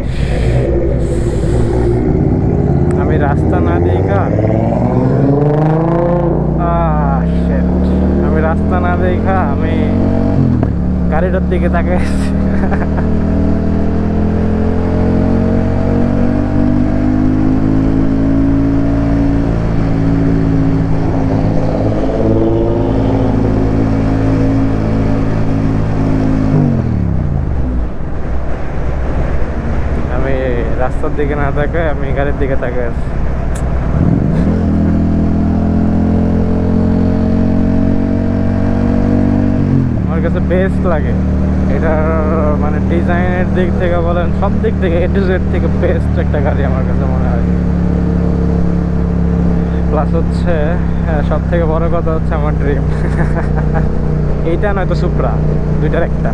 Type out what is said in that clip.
ইস। আমি রাস্তা না দেখা. আমি রাস্তা না দেখা আমি গাড়িটার দিকে তাকাই আছি। আমি রাস্তার দিকে না তাকাই আমি গাড়ির দিকে তাকাই আছি। আমার কাছে বেস্ট লাগে। এটার মানে ডিজাইনের দিক থেকে বলেন, সব দিক থেকে এ টু জেড থেকে বেস্ট একটা গাড়ি আমার কাছে মনে হয়। প্লাস হচ্ছে সব থেকে বড় কথা হচ্ছে আমার ড্রিম এইটা নয়তো সুপ্রা দুইটার একটা।